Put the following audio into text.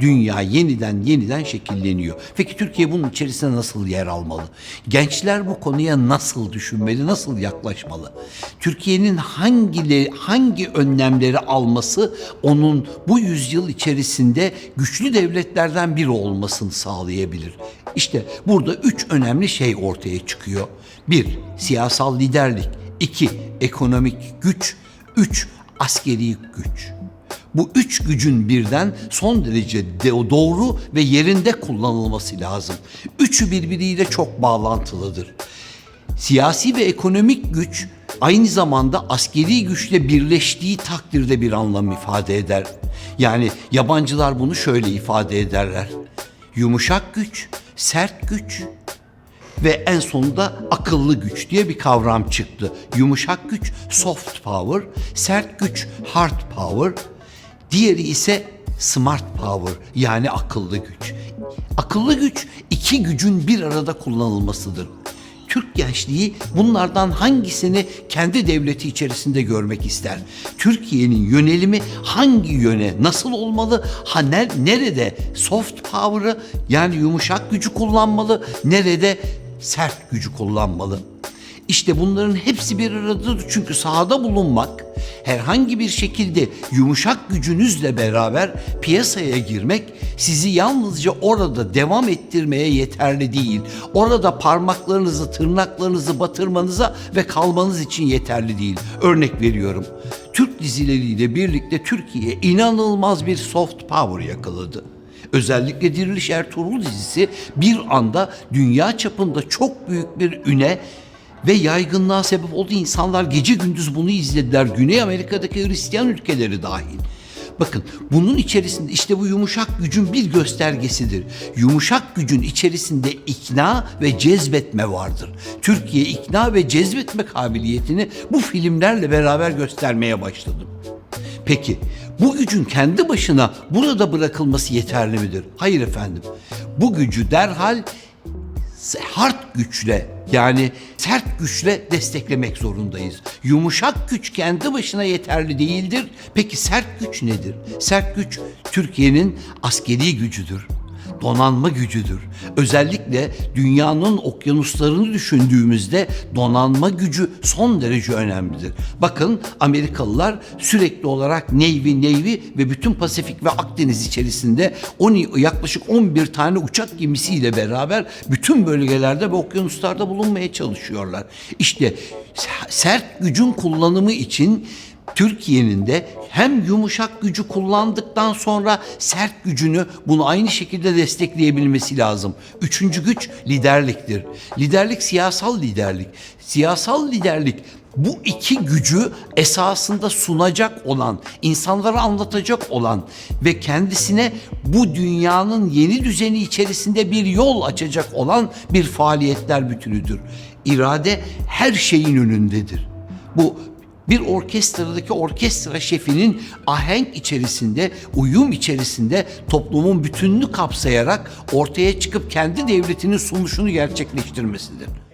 Dünya yeniden yeniden şekilleniyor. Peki Türkiye bunun içerisinde nasıl yer almalı? Gençler bu konuya nasıl düşünmeli, nasıl yaklaşmalı? Türkiye'nin hangi hangi önlemleri alması onun bu yüzyıl içerisinde güçlü devletlerden biri olmasını sağlayabilir. İşte burada üç önemli şey ortaya çıkıyor. Bir, siyasal liderlik. iki ekonomik güç. Üç, askeri güç. Bu üç gücün birden son derece de- doğru ve yerinde kullanılması lazım. Üçü birbiriyle çok bağlantılıdır. Siyasi ve ekonomik güç aynı zamanda askeri güçle birleştiği takdirde bir anlam ifade eder. Yani yabancılar bunu şöyle ifade ederler. Yumuşak güç, sert güç ve en sonunda akıllı güç diye bir kavram çıktı. Yumuşak güç soft power, sert güç hard power, diğeri ise smart power yani akıllı güç. Akıllı güç iki gücün bir arada kullanılmasıdır. Türk gençliği bunlardan hangisini kendi devleti içerisinde görmek ister? Türkiye'nin yönelimi hangi yöne, nasıl olmalı? Ha ne- nerede soft power'ı yani yumuşak gücü kullanmalı, nerede sert gücü kullanmalı? İşte bunların hepsi bir aradadır çünkü sahada bulunmak, herhangi bir şekilde yumuşak gücünüzle beraber piyasaya girmek sizi yalnızca orada devam ettirmeye yeterli değil. Orada parmaklarınızı, tırnaklarınızı batırmanıza ve kalmanız için yeterli değil. Örnek veriyorum. Türk dizileriyle birlikte Türkiye inanılmaz bir soft power yakaladı. Özellikle Diriliş Ertuğrul dizisi bir anda dünya çapında çok büyük bir üne ve yaygınlığa sebep oldu. İnsanlar gece gündüz bunu izlediler. Güney Amerika'daki Hristiyan ülkeleri dahil. Bakın bunun içerisinde işte bu yumuşak gücün bir göstergesidir. Yumuşak gücün içerisinde ikna ve cezbetme vardır. Türkiye ikna ve cezbetme kabiliyetini bu filmlerle beraber göstermeye başladı. Peki bu gücün kendi başına burada bırakılması yeterli midir? Hayır efendim. Bu gücü derhal hard güçle yani sert güçle desteklemek zorundayız. Yumuşak güç kendi başına yeterli değildir. Peki sert güç nedir? Sert güç Türkiye'nin askeri gücüdür. Donanma gücüdür. Özellikle dünyanın okyanuslarını düşündüğümüzde donanma gücü son derece önemlidir. Bakın Amerikalılar sürekli olarak Navy, Navy ve bütün Pasifik ve Akdeniz içerisinde 10, yaklaşık 11 tane uçak gemisiyle beraber bütün bölgelerde ve okyanuslarda bulunmaya çalışıyorlar. İşte sert gücün kullanımı için Türkiye'nin de hem yumuşak gücü kullandıktan sonra sert gücünü bunu aynı şekilde destekleyebilmesi lazım. Üçüncü güç liderliktir. Liderlik siyasal liderlik. Siyasal liderlik bu iki gücü esasında sunacak olan, insanlara anlatacak olan ve kendisine bu dünyanın yeni düzeni içerisinde bir yol açacak olan bir faaliyetler bütünüdür. İrade her şeyin önündedir. Bu bir orkestradaki orkestra şefinin ahenk içerisinde, uyum içerisinde toplumun bütününü kapsayarak ortaya çıkıp kendi devletinin sunuşunu gerçekleştirmesidir.